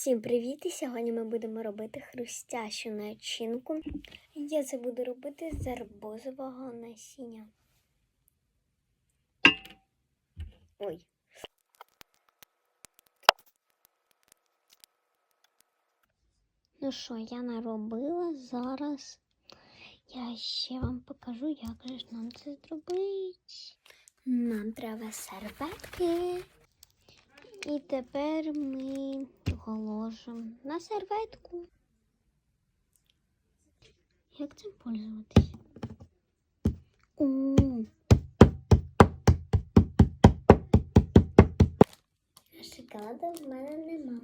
Всім привіт! І сьогодні ми будемо робити хрустящу начинку. Я це буду робити з арбузового насіння. Ой. Ну що, я наробила зараз. Я ще вам покажу, як же ж нам це зробити. Нам треба серветки. І тепер ми його ложимо на серветку. Як цим пользуватись? Шоколада в мене нема.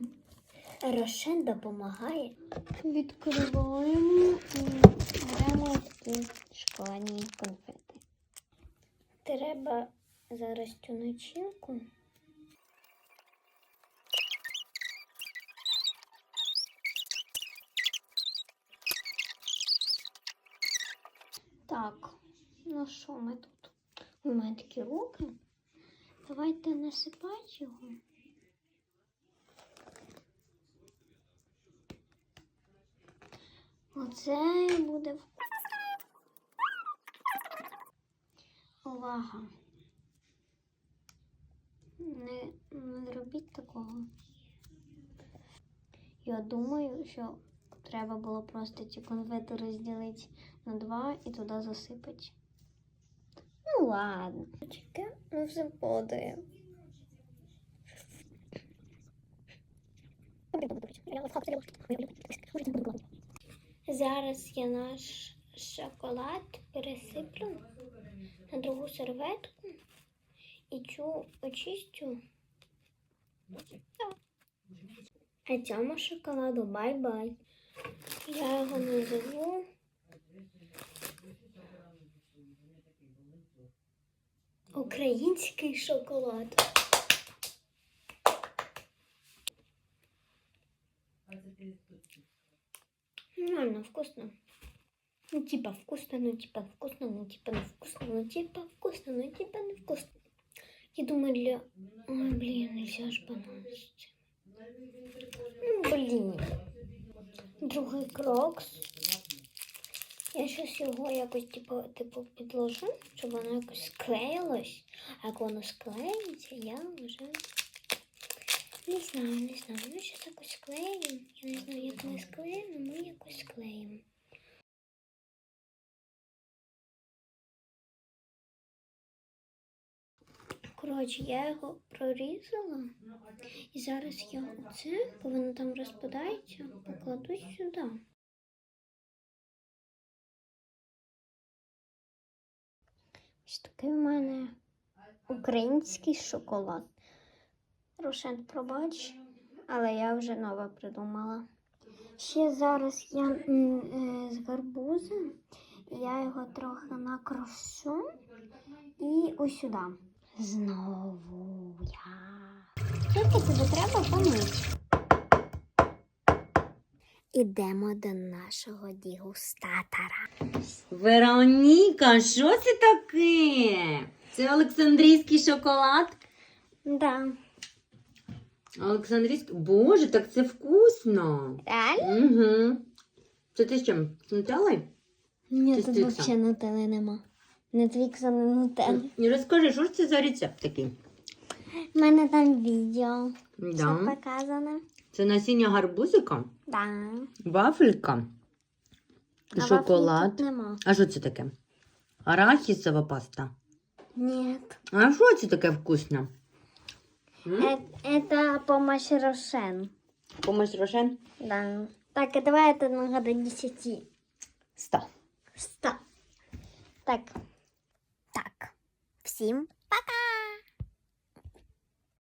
Рошен допомагає. Відкриваємо і беремо ці шоколадні конфети. Треба зараз цю начинку. Так, ну що ми тут? У мене такі руки. Давайте насипати його. Оце буде. Увага. Не, не робіть такого. Я думаю, що треба було просто ці конфети розділити на два і туди засипати. Ну ладно. Чекай, ну все падає. Зараз я наш шоколад пересиплю на другу серветку і цю очистю. А цьому шоколаду бай-бай. Я його назову. Український шоколад. Нормально, вкусно. Ну, типа вкусно, ну типа вкусно, ну типа невкусно, ну типа вкусно, ну типа невкусно. Я думаю, для... Ой, блин, нельзя ж бананчик. Ну, блін. Другий крок. Я щось його якось типу, типу підложу, щоб воно якось склеїлось. А як воно склеїться, я вже не знаю, не знаю. Ми щось якось склеїмо. Я не знаю, як ми склеїмо, ми якось склеїмо. Коротше, я його прорізала. І зараз я оце, коли воно там розпадається, покладу сюди. Ось такий у мене український шоколад. Рошен, пробач, але я вже нове придумала. Ще зараз я е, з гарбузом, я його трохи накрошу і ось сюди. Знову я. Тільки тобі треба помити. Ідемо до нашого дегустатора. Вероніка, що це таке? Це Олександрійський шоколад? Да. Олександрійський. Боже, так це вкусно. Реально? Угу. Це ти з чим? З нутеллою? Ні, Чи тут Твікса? взагалі нутели нема. Не твікса, не нутели. І розкажи, що ж це за рецепт такий? У мене там відео. Все Да. показане. Це насіння гарбузика, Да. вафелька і А вафлі шоколад. Тут нема. А що це таке? Арахісова паста. Ні. А що це таке вкусне? М? Э, Это помощь Рошен. Помощь Рошен? Да. Так, а давай это много до 10. Сто. Сто. Так. так. Всім пока!